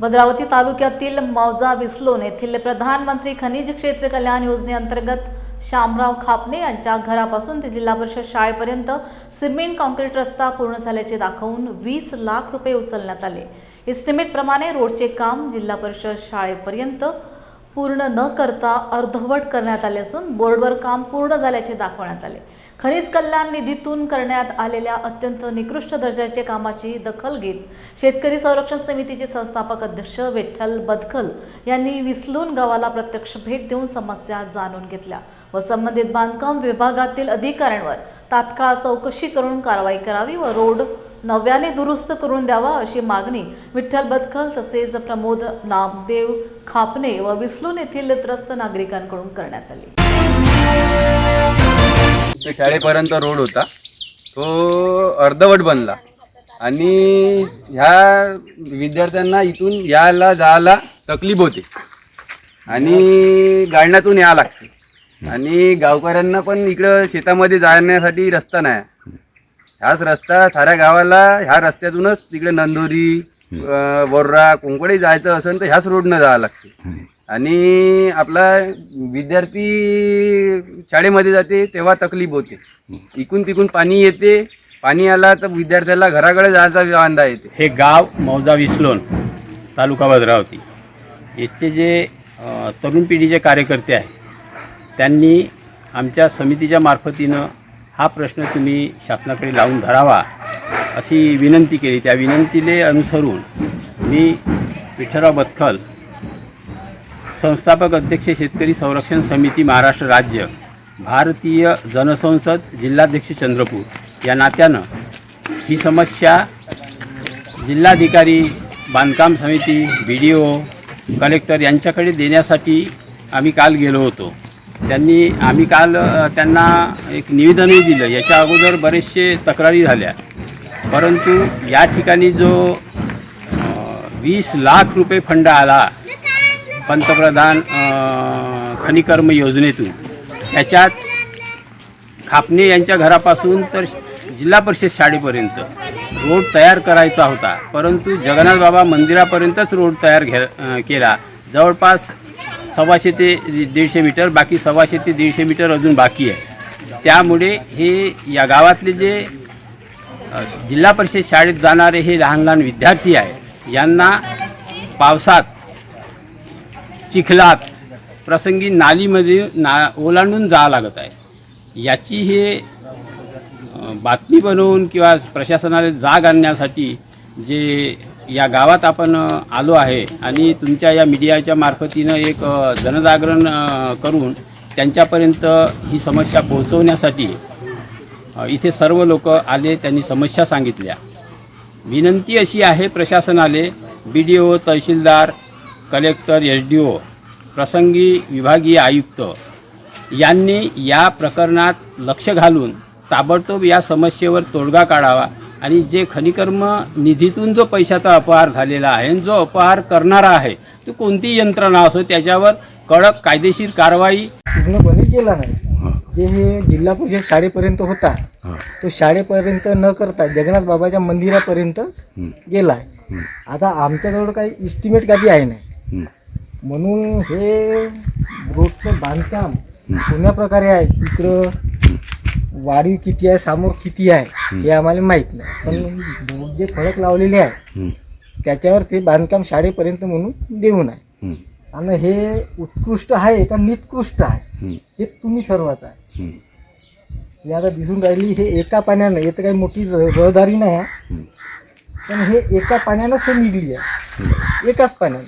भद्रावती तालुक्यातील मौजा विस्लोन येथील प्रधानमंत्री खनिज क्षेत्र कल्याण योजनेअंतर्गत शामराव खापणे यांच्या घरापासून ते जिल्हा परिषद शाळेपर्यंत सिमेंट कॉन्क्रीट रस्ता पूर्ण झाल्याचे दाखवून वीस लाख रुपये उचलण्यात आले. इस्टिमेटप्रमाणे रोडचे काम जिल्हा परिषद शाळेपर्यंत पूर्ण न करता अर्धवट करण्यात आले असून बोर्डवर काम पूर्ण झाल्याचे दाखवण्यात आले. खनिज कल्याण निधीतून करण्यात आलेल्या अत्यंत निकृष्ट दर्जाच्या कामाची दखल घेत शेतकरी संरक्षण समितीचे संस्थापक अध्यक्ष विठ्ठल बदखल यांनी विसलून गावाला प्रत्यक्ष भेट देऊन समस्या जाणून घेतल्या व संबंधित बांधकाम विभागातील अधिकाऱ्यांवर तात्काळ चौकशी करून कारवाई करावी व रोड नव्याने दुरुस्त करून द्यावा अशी मागणी विठ्ठल बदखल तसेच प्रमोद नामदेव खापणे व विसलून येथील त्रस्त नागरिकांकडून करण्यात आली. तो शाळेपर्यंत रोड होता. तो अर्धवट बनला. आणि ह्या विद्यार्थ्यांना इथून यायला जायला तकलीफ होते. आणि गाडण्यातून यावं लागते. आणि गावकऱ्यांना पण इकडं शेतामध्ये जाण्यासाठी रस्ता नाही. ह्याच रस्ता साऱ्या गावाला ह्या रस्त्यातूनच तिकडे नंदोरी वर्रा बोर्रा कोंकडे जायचं असेल तर ह्याच रोडनं जावं लागते. आणि आपला विद्यार्थी शाळेमध्ये जाते तेव्हा तकलीफ होते. इकून तिकून पाणी येते पाणी आला तर विद्यार्थ्याला घराकडे जायचा वांदा येते. हे गाव मौजा विसलोन तालुका भद्रावती. याचे जे तरुण पिढीचे कार्यकर्ते आहे त्यांनी आमच्या समितीच्या मार्फतीनं हा प्रश्न तुम्ही शासनाकडे लावून धरावा अशी विनंती केली. त्या विनंतीले अनुसरून मी विठ्ठलराव बदखल संस्थापक अध्यक्ष शेतकरी संरक्षण समिती महाराष्ट्र राज्य भारतीय जनसंसद जिल्हाध्यक्ष चंद्रपूर या नात्यानं ही समस्या जिल्हाधिकारी बांधकाम समिती बी डी ओ कलेक्टर यांच्याकडे देण्यासाठी आम्ही काल गेलो होतो. त्यांनी आम्ही काल त्यांना एक निवेदनही दिलं. याच्या अगोदर बरेचसे तक्रारी झाल्या. परंतु या ठिकाणी जो वीस लाख रुपये फंड आला पंतप्रधान खनिकर्म योजनेतून. त्याच्यात खापणे यांच्या घरापासून तर जिल्हा परिषद शाळेपर्यंत रोड तयार करायचा होता. परंतु जगन्नाथ बाबा मंदिरापर्यंतच रोड तयार घे केला. जवळपास सव्वाशे ते दीडशे मीटर बाकी सव्वाशे ते दीडशे मीटर अजून बाकी आहे. त्यामुळे हे या गावातले जे जिल्हा परिषद शाळेत जाणारे हे लहान लहान विद्यार्थी आहे यांना पावसात चिखलात प्रसंगी नालीमध्ये ना ओलांडून जावं लागत आहे. याची हे बातमी बनवून किंवा प्रशासनाला जाग आणण्यासाठी जे या गावात आपण आलो आहे आणि तुमच्या या मीडियाच्या मार्फतीनं एक जनजागरण करून त्यांच्यापर्यंत ही समस्या पोहोचवण्यासाठी इथे सर्व लोक आले त्यांनी समस्या सांगितल्या. विनंती अशी आहे प्रशासनाले बी डी ओ तहसीलदार कलेक्टर एस डी ओ प्रसंगी विभागीय आयुक्त यांनी या प्रकरणात लक्ष घालून ताबडतोब या समस्येवर तोडगा काढावा आणि जे खनिकर्म निधीतून जो पैशाचा अपहार झालेला आहे जो अपहार करणारा आहे तो कोणतीही यंत्रणा असो त्याच्यावर कडक कायदेशीर कारवाई पूर्णपणे केला नाही. जे हे जिल्हा परिषद शाळेपर्यंत होता तो शाळेपर्यंत न करता जगन्नाथ बाबाच्या मंदिरापर्यंतच गेला आहे आता आमच्याजवळ काही इस्टिमेट काही आहे नाही. म्हणून हे रोडचं बांधकाम कोण्या प्रकारे आहे? इकडं वाढीव किती आहे समोर किती आहे हे आम्हाला माहीत नाही. पण जे फळक लावलेले आहे त्याच्यावर ते बांधकाम शाळेपर्यंत म्हणून देऊन आहे. आणि हे उत्कृष्ट आहे का निकृष्ट आहे? हे तुम्ही ठरवत आहे. हे आता दिसून राहिली हे एका पाण्यानं हे तर काही मोठी रहदारी नाही आहे पण हे एका पाण्यानंच हे निघली आहे. एकाच पाण्यानं.